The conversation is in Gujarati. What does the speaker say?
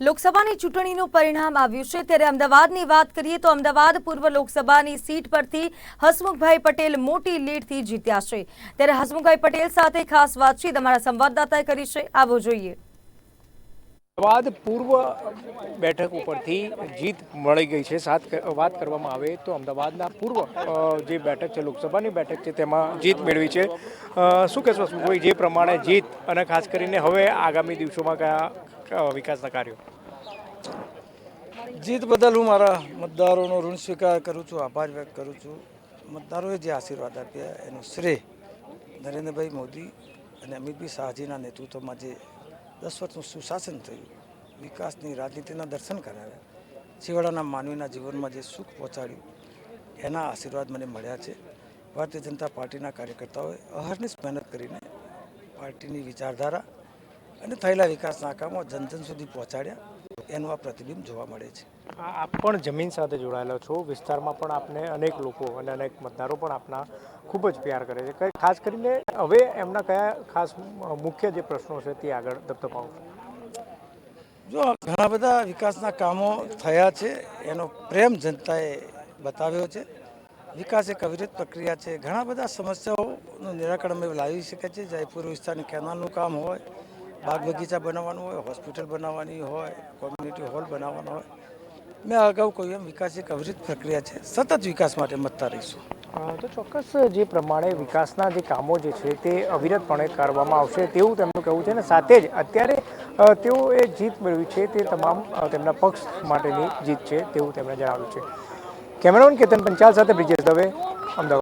લોકસભાની ચૂંટણીનું પરિણામ આવ્યું છે. ત્યારે અમદાવાદની વાત કરીએ તો અમદાવાદ પૂર્વ લોકસભાની સીટ પરથી હસમુખભાઈ પટેલ મોટી લીડથી જીત્યા છે. ત્યારે હસમુખભાઈ પટેલ સાથે ખાસ વાતચીત અમારા સંવાદદાતાએ કરી છે. આવો જોઈએ. અમદાવાદ પૂર્વ બેઠક ઉપરથી જીત મળી ગઈ છે. સાત વાત કરવામાં આવે તો અમદાવાદના પૂર્વ જે બેઠક છે, લોકસભાની બેઠક છે, તેમાં જીત મેળવી છે. શું કહેશો કોઈ જે પ્રમાણે જીત અને ખાસ કરીને હવે આગામી દિવસોમાં કયા વિકાસના કાર્યો? જીત બદલ હું મારા મતદારોનો ઋણ સ્વીકાર કરું છું, આભાર વ્યક્ત કરું છું. મતદારોએ જે આશીર્વાદ આપ્યા, એનો શ્રેય નરેન્દ્રભાઈ મોદી અને અમિતભાઈ શાહજીના નેતૃત્વમાં જે દસ વર્ષનું સુશાસન થયું. વિકાસની રાજનીતિના દર્શન કરાવ્યા. છેવાડાના માનવીના જીવનમાં જે સુખ પહોંચાડ્યું, એના આશીર્વાદ મને મળ્યા છે. ભારતીય જનતા પાર્ટીના કાર્યકર્તાઓએ અહર્નિશ મહેનત કરીને પાર્ટીની વિચારધારા અને થયેલા વિકાસના કામો જન જન સુધી પહોંચાડ્યા. એનું આ પ્રતિબિંબ જોવા મળે છે. આપ પણ જમીન સાથે જોડાયેલા છો. વિસ્તારમાં પણ આપને અનેક લોકો અને અનેક મતદારો પણ આપના ખૂબ જ પ્યાર કરે છે. ખાસ કરીને હવે એમના કયા ખાસ મુખ્ય જે પ્રશ્નો છે તે આગળ ધબધપાવ જો ઘણા બધા વિકાસના કામો થયા છે એનો પ્રેમ જનતાએ બતાવ્યો છે. વિકાસ એક અવિરત પ્રક્રિયા છે. ઘણા બધા સમસ્યાઓનું નિરાકરણ અમે લાવી શકે છે. જયપુર વિસ્તારની કેનાલનું કામ હોય બાગ બગીચા બનાવવાનું હોય, હોસ્પિટલ બનાવવાની હોય, કોમ્યુનિટી હોલ બનાવવાનો હોય. મેં અગાઉ કહ્યું એમ, વિકાસ એક અવિરત પ્રક્રિયા છે. સતત વિકાસ માટે મતતા રહીશું. તો ચોક્કસ જે પ્રમાણે વિકાસના જે કામો જે છે તે અવિરતપણે કરવામાં આવશે તેવું તેમનું કહેવું છે અને સાથે જ અત્યારે તેઓ તેઓએ જીત મેળવી છે તે તમામ તેમના પક્ષ માટેની જીત છે તેવું તેમણે જણાવ્યું છે. કેમેરામેન કેતન પંચાલ સાથે બ્રિજેશ દવે, અમદાવાદ.